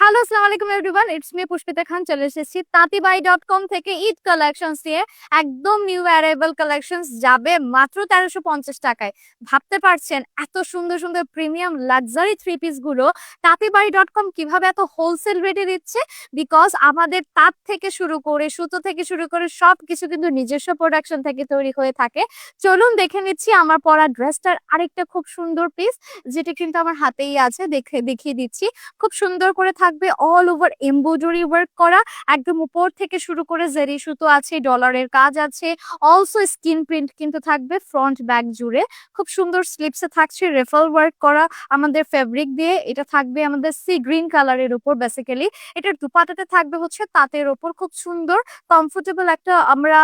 Hello আসসালামু আলাইকুম everyone it's me Pushpita Khan চলে এসেছি তাঁতিবাই ডট কম থেকে ঈদ কালেকশনস দিয়ে একদম নিউ অ্যারাইভাল কালেকশনস যাবে মাত্র তেরোশো পঞ্চাশ টাকায়। ভাবতে পারছেন এত সুন্দর সুন্দর প্রিমিয়াম লাক্সারি থ্রি পিসগুলো তাঁতিবাই ডট কম কীভাবে এত হোলসেল রেটে দিচ্ছে? বিকজ আমাদের তাঁত থেকে শুরু করে, সুতো থেকে শুরু করে সব কিছু কিন্তু নিজস্ব প্রোডাকশন থেকে তৈরি হয়ে থাকে। চলুন দেখে নিচ্ছি আমার পরা ড্রেসটার আরেকটা খুব সুন্দর পিস যেটা কিন্তু আমার হাতেই আছে। দেখে, দেখিয়ে দিচ্ছি। খুব সুন্দর করে থাকবে অল ওভার এমব্রয়ডারি ওয়ার্ক করা। একদম উপর থেকে শুরু করে জেরি সুতো আছে ডলারের কাজ আছে। অলসো স্কিন প্রিন্ট কিন্তু থাকবে ফ্রন্ট ব্যাক জুড়ে। খুব সুন্দর স্লিপসে থাকছে রেফাল ওয়ার্ক করা আমাদের ফেব্রিক দিয়ে। এটা থাকবে আমাদের সি গ্রিন কালারের উপর বেসিক্যালি এটার দুপাটাতে থাকবে হচ্ছে তাঁতের ওপর খুব সুন্দর কমফোর্টেবল একটা আমরা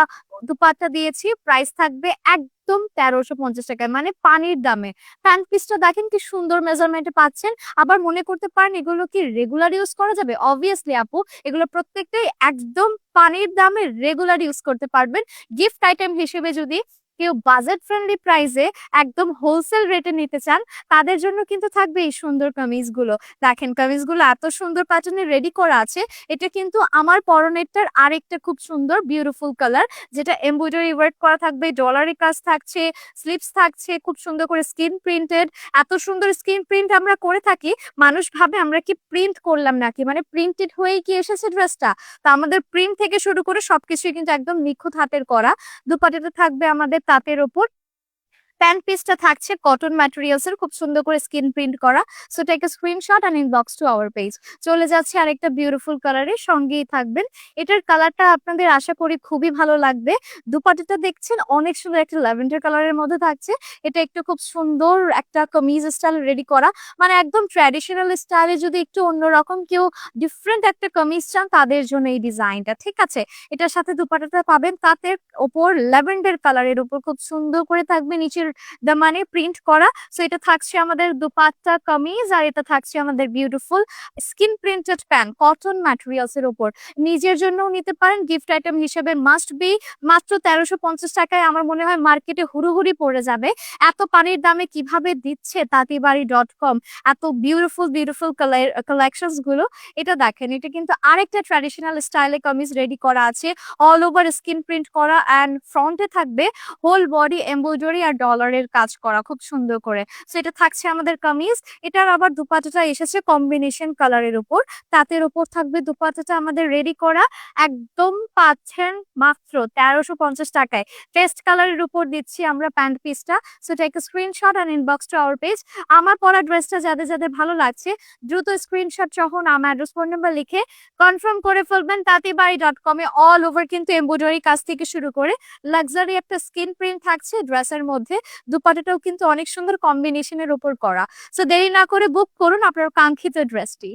দুপাট্টা দিয়েছি। প্রাইস থাকবে একদম তেরোশো পঞ্চাশ টাকায় মানে পানির দামে। প্যান্ট পিসটা দেখেন কি সুন্দর মেজারমেন্টে পাচ্ছেন। আবার মনে করতে পারেন এগুলো কি রেগুলার ইউজ করা যাবে? অবভিয়াসলি আপু, এগুলো প্রত্যেকটাই একদম পানির দামে রেগুলার ইউজ করতে পারবেন। গিফট আইটেম হিসেবে যদি কেউ বাজেট ফ্রেন্ডলি প্রাইসে একদম হোলসেল রেটে নিতে চান, তাদের জন্য কিন্তু থাকবে এই সুন্দর কামিজগুলো। দেখেন কামিজগুলো এত সুন্দর প্যাটার্নে রেডি করা আছে, এটা কিন্তু আমার পরনেরটার আরেকটা খুব সুন্দর বিউটিফুল কালার যেটা এমব্রয়ডারি ওয়ার্ক করা থাকবে ডলারি কাজ থাকছে স্লিপস থাকছে, খুব সুন্দর করে স্কিন প্রিন্টেড এত সুন্দর স্ক্রিন প্রিন্ট আমরা করে থাকি, মানুষ ভাবে আমরা কি প্রিন্ট করলাম নাকি মানে প্রিন্টেড হয়েই কি এসেছে ড্রেসটা তা আমাদের প্রিন্ট থেকে শুরু করে সবকিছুই কিন্তু একদম নিখুঁত হাতের করা। দুপাটিতে থাকবে আমাদের তাঁতের ওপর প্যান্ট পিসটা থাকছে কটন ম্যাটেরিয়ালস এর, খুব সুন্দর করে স্কিন প্রিন্ট করা। So take a screenshot and inbox to our page চলে যাচ্ছে আরেকটা বিউটিফুল কালারের সঙ্গেই থাকবেন। এটার কালারটা আপনাদের আশা করি খুবই ভালো লাগবে। দুপাটিটা দেখছেন, অনেক সুন্দর একটা ল্যাভেন্ডার কালারের মধ্যে থাকছে। এটা একটু খুব সুন্দর একটা কমিজ স্টাইল রেডি করা। মানে একদম ট্র্যাডিশনাল স্টাইলে যদি একটু অন্যরকম কেউ ডিফারেন্ট একটা কমিজ চান, তাদের জন্য এই ডিজাইনটা ঠিক আছে? এটার সাথে দুপাটাটা পাবেন, তাতে ওপর ল্যাভেন্ডার কালারের উপর খুব সুন্দর করে থাকবে, নিচের দামানে প্রিন্ট করা। সো এটা থাকছে আমাদের দুপাট্টা কামিজ আর এটা থাকছে আমাদের beautiful screen printed pant cotton materials এর উপর। নিজের জন্যও নিতে পারেন গিফট আইটেম হিসেবে মাস্ট বি মাত্র তেরোশো পঞ্চাশ টাকায় আমার মনে হয় মার্কেটে হুড়ুহুড়ি পড়ে যাবে। এত পানির দামে কীভাবে দিচ্ছে তাঁতিবাড়ি ডট কম এত বিউটিফুল বিউটিফুল কালেকশনগুলো। এটা দেখেন, এটা কিন্তু আরেকটা ট্র্যাডিশনাল স্টাইলে কামিজ রেডি করা আছে। অল ওভার স্কিন প্রিন্ট করা অ্যান্ড ফ্রন্টে থাকবে। হোল বডি এমব্রয়ডারি আর ডলারের কাজ করা, খুব সুন্দর করে। সো এটা থাকছে আমাদের কামিজ। এটার আবার দুপাটাটা এসেছে কম্বিনেশন কালারের উপর। তাঁতের উপর থাকবে দুপাটাটা আমাদের রেডি করা। একদম পাচ্ছেন মাত্র তেরোশো পঞ্চাশ টাকায়। টেস্ট কালারের উপর দিচ্ছি আমরা প্যান্ট পিসটা so take screenshot and inbox to our page আমার পরা ড্রেসটা যাদের যাদের ভালো লাগছে, দ্রুত স্ক্রিনশট সহ নাম অ্যাড্রেস ফোন নাম্বার লিখে কনফার্ম করে ফেলবেন। তাঁতিবাড়ি ডট কমে অল ওভার কিন্তু এমব্রয়ডারি কাজ থেকে শুরু করে। লাক্সারি একটা স্কিন প্রিন্ট থাকছে ড্রেসের মধ্যে। দুপাটাটাও কিন্তু অনেক সুন্দর কম্বিনেশনের উপর করা। সো দেরি না করে বুক করুন আপনার কাঙ্ক্ষিত ড্রেসটি